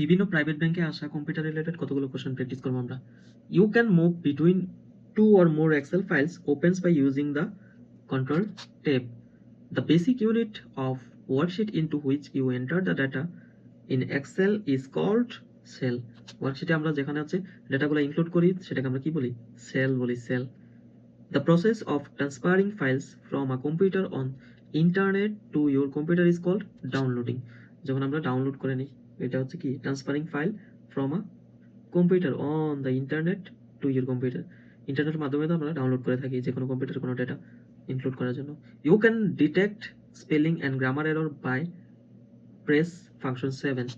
বিভিন্ন প্রাইভেট ব্যাংকে আসা কম্পিউটার রিলেটেড কতগুলো কোশ্চেন প্র্যাকটিস করব আমরা। You can move between two or more Excel files opens by using the control tab the basic unit of worksheet into which you enter the data in Excel is called cell ওয়ার্কশিটে আমরা যেখানে আছে ডেটাগুলো include করি, সেটাকে আমরা কি বলি? Cell বলি cell the process of transferring files from a computer on internet to your computer is called downloading যখন আমরা ডাউনলোড করে নিই এটা হচ্ছে কি? Transferring file from a computer on the internet to your computer ইন্টারনেটের মাধ্যমে তো আমরা ডাউনলোড করে থাকি যে কোনো কম্পিউটার কোনো ডেটা ইনক্লুড করার জন্য। You can detect spelling and grammar error by press function seven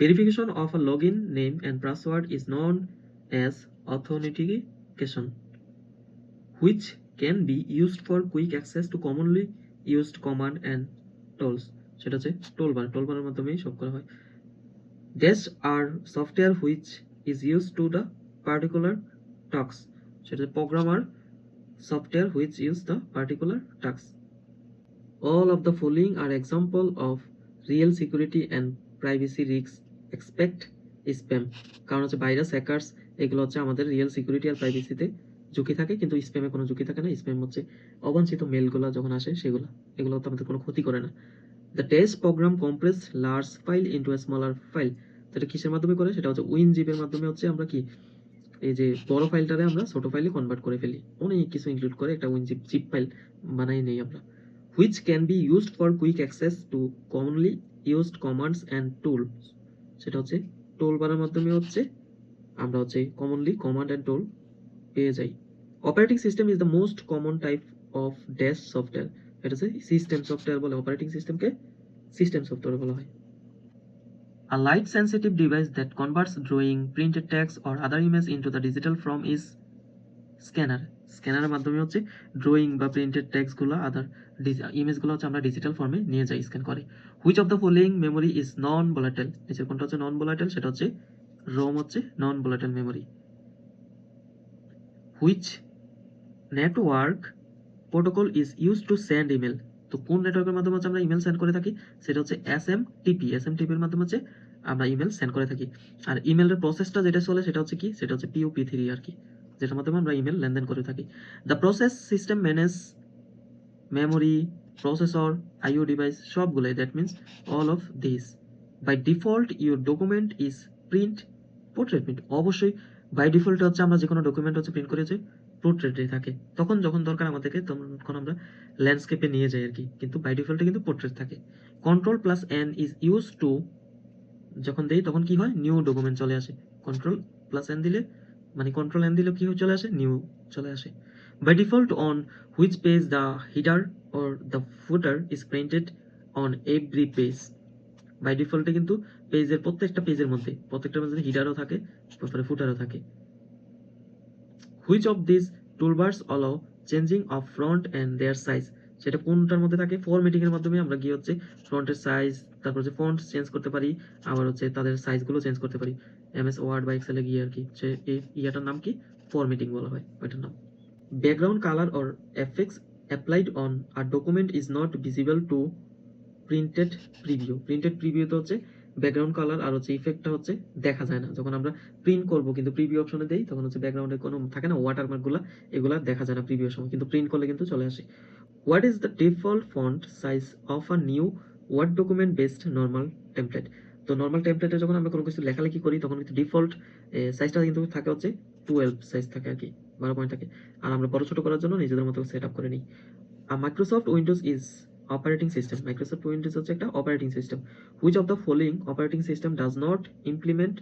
verification of a login name and password is known as authentication, which can be used for quick access to commonly used command and tools. সেটা হচ্ছে toolbar টোলবারের মাধ্যমেই সব করা হয়। Dash are software which is use to the particular task সেটা হচ্ছে programmer software which use the particular task all of the following are example of real security and privacy risks expect spam কারণ হচ্ছে virus hackers এগুলো হচ্ছে আমাদের real security আর প্রাইভেসিতে ঝুঁকি থাকে, কিন্তু স্প্যামে কোনো ঝুঁকি থাকে না। স্প্যাম হচ্ছে অবাঞ্ছিত মেলগুলো যখন আসে, সেগুলো, এগুলো তো আমাদের কোনো ক্ষতি করে না। The test program compress large file into a smaller file যেটা কিসের মাধ্যমে করে? সেটা হচ্ছে উইন জিপের মাধ্যমে হচ্ছে আমরা কি? এই যে বড় ফাইলটারে আমরা ছোট ফাইলে কনভার্ট করে ফেলি। অনেক কিছু ইনক্লুড করে একটা উইন জিপ জিপ ফাইল বানাই নেই আমরা। Which can be used for quick access to commonly used commands and tools. সেটা হচ্ছে টুল বারের মাধ্যমে হচ্ছে আমরা হচ্ছে কমনলি কমান্ড অ্যান্ড টুল পেয়ে যাই। Operating system is the most common type of dash software এটা সিস্টেম সফটওয়্যার বলে অপারেটিং সিস্টেমকে সিস্টেম সফটওয়্যার বলা হয়। A light sensitive device that converts drawing, printed text or other image into the digital form is scanner. স্ক্যানারের মাধ্যমে হচ্ছে drawing বা printed টেক্সটগুলো আদার ইমেজগুলো হচ্ছে আমরা ডিজিটাল ফর্মে নিয়ে যাই স্ক্যান করে। Which of the following memory is non volatile নিচের কোনটা হচ্ছে নন ভোলাটাইল সেটা হচ্ছে রোম হচ্ছে non volatile memory which network protocol is use to send email তো কোন নেটওয়ার্কের মাধ্যমে আমরা ইমেল সেন্ড করে থাকি? সেটা হচ্ছে S M T P S M টিপির মাধ্যমে হচ্ছে আমরা ইমেল সেন্ড করে থাকি। আর ইমেলের প্রসেসটা যেটা চলে সেটা হচ্ছে কি? সেটা হচ্ছে পিও পি থ্রি আর কি যেটার মাধ্যমে আমরা ইমেল লেনদেন করে থাকি। The process system manage memory processor IO device সবগুলোই। That means all of this by default your document is print portrait print অবশ্যই বাই ডিফল্ট হচ্ছে আমরা যে কোনো ডকুমেন্ট হচ্ছে প্রিন্ট করেছে পোর্ট্রেটে থাকে। তখন যখন দরকার আমাদেরকে, তখন আমরা ল্যান্ডস্কেপে নিয়ে যাই আর কি। কিন্তু বাই ডিফল্টে কিন্তু পোর্ট্রেট থাকে। Control plus N is use to যখন দেই, তখন কি হয়? নিউ ডকুমেন্ট চলে আসে। কন্ট্রোল প্লাস এন দিলে মানে কন্ট্রোল এন দিলে কি চলে আসে? নিউ চলে আসে। By default on which page the header or the footer is printed on every page by ডিফল্টে কিন্তু পেজের প্রত্যেকটা পেজের মধ্যে প্রত্যেকটা মধ্যে হিডারও থাকে, তারপরে ফুটারও থাকে। Which of this toolbars allow changing of front and their size সেটা কোনটার মধ্যে থাকে? ফরম্যাটিং এর মাধ্যমে আমরা গিয়ে হচ্ছে ফ্রন্টের সাইজ তারপর হচ্ছে ফন্ট চেঞ্জ করতে পারি, আবার হচ্ছে তাদের সাইজগুলো চেঞ্জ করতে পারি। এম এস ওয়ার্ড বা এক্সেলে গিয়ে আর কি সে এই ইয়াটার নাম কি? ফরম্যাটিং বলা হয়, ওইটার নাম। Background colour or effects applied on our document is not visible to printed preview printed প্রিভিউতে হচ্ছে ব্যাকগ্রাউন্ড কালার আর হচ্ছে ইফেক্টটা হচ্ছে দেখা যায় না। যখন আমরা প্রিন্ট করব কিন্তু প্রিভিউ অপশনে দেই, তখন হচ্ছে ব্যাকগ্রাউন্ডে কোনো থাকে না ওয়াটারমার্কগুলো এগুলা দেখা যায় না প্রিভিউ সময়। কিন্তু প্রিন্ট করলে কিন্তু চলে আসে। What is the default font size of a new Word document based normal template তো নর্মাল টেমপ্লেটে যখন আমরা কোনো কিছু লেখালেখি করি, তখন কিন্তু ডিফল্ট সাইজটা কিন্তু থাকে হচ্ছে টুয়েলভ সাইজ থাকে আর কি, বারো পয়েন্ট থাকে। আর আমরা বড় ছোট করার জন্য নিজেদের মতো সেট আপ করে নিই। আর Microsoft Windows is operating system Microsoft Windows হচ্ছে একটা operating system which of the following operating system does not implement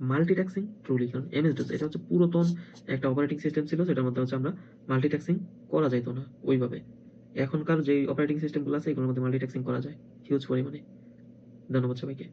multitasking truly কারণ এমএস ডোস এটা হচ্ছে পুরাতন একটা অপারেটিং সিস্টেম ছিল, সেটার মধ্যে হচ্ছে আমরা মাল্টিটাস্কিং করা যাইতো না ওইভাবে। এখনকার যে অপারেটিং সিস্টেমগুলো আছে, এগুলোর মধ্যে মাল্টিটাস্কিং করা যায় হিউজ পরিমাণে। ধন্যবাদ সবাইকে।